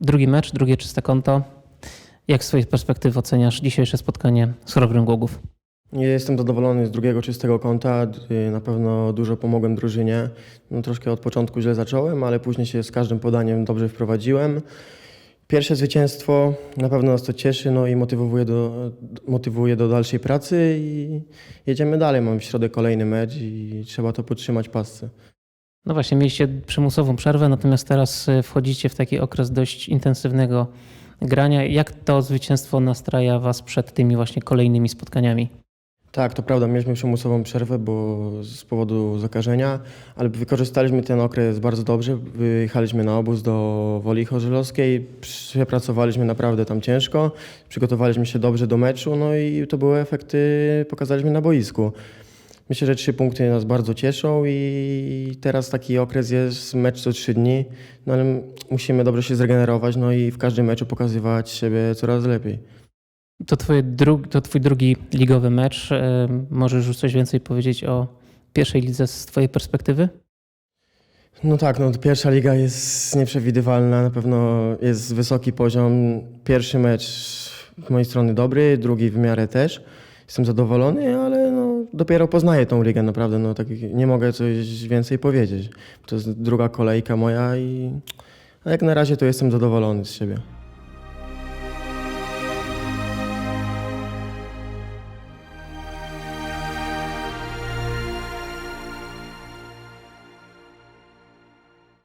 Drugi mecz, drugie czyste konto. Jak z Twojej perspektywy oceniasz dzisiejsze spotkanie z Chorobrym Głogów? Jestem zadowolony z drugiego czystego. D- Na pewno dużo pomogłem drużynie. No, troszkę od początku źle zacząłem, ale później się z każdym podaniem dobrze wprowadziłem. Pierwsze zwycięstwo na pewno nas to cieszy no i motywuje do, motywuje do dalszej pracy i jedziemy dalej. Mamy w środę kolejny mecz i trzeba to podtrzymać pasce. No właśnie, mieliście przymusową przerwę, natomiast teraz y, wchodzicie w taki okres dość intensywnego grania. Jak to zwycięstwo nastraja Was przed tymi właśnie kolejnymi spotkaniami? Tak, to prawda, mieliśmy przymusową przerwę, bo z powodu zakażenia, ale wykorzystaliśmy ten okres bardzo dobrze. Wyjechaliśmy na obóz do Woli Chorzylowskiej, przepracowaliśmy naprawdę tam ciężko, przygotowaliśmy się dobrze do meczu, no i to były efekty, pokazaliśmy na boisku. Myślę, że trzy punkty nas bardzo cieszą i teraz taki okres jest, mecz co trzy dni, no ale musimy dobrze się zregenerować, no i w każdym meczu pokazywać siebie coraz lepiej. To, twoje dru- to Twój drugi ligowy mecz. y, Możesz już coś więcej powiedzieć o pierwszej lidze z Twojej perspektywy? No tak, no pierwsza liga jest nieprzewidywalna, na pewno jest wysoki poziom. Pierwszy mecz z mojej strony dobry, drugi w miarę też. Jestem zadowolony, ale no, dopiero poznaję tą ligę naprawdę, no tak nie mogę coś więcej powiedzieć. To jest druga kolejka moja i jak na razie to jestem zadowolony z siebie.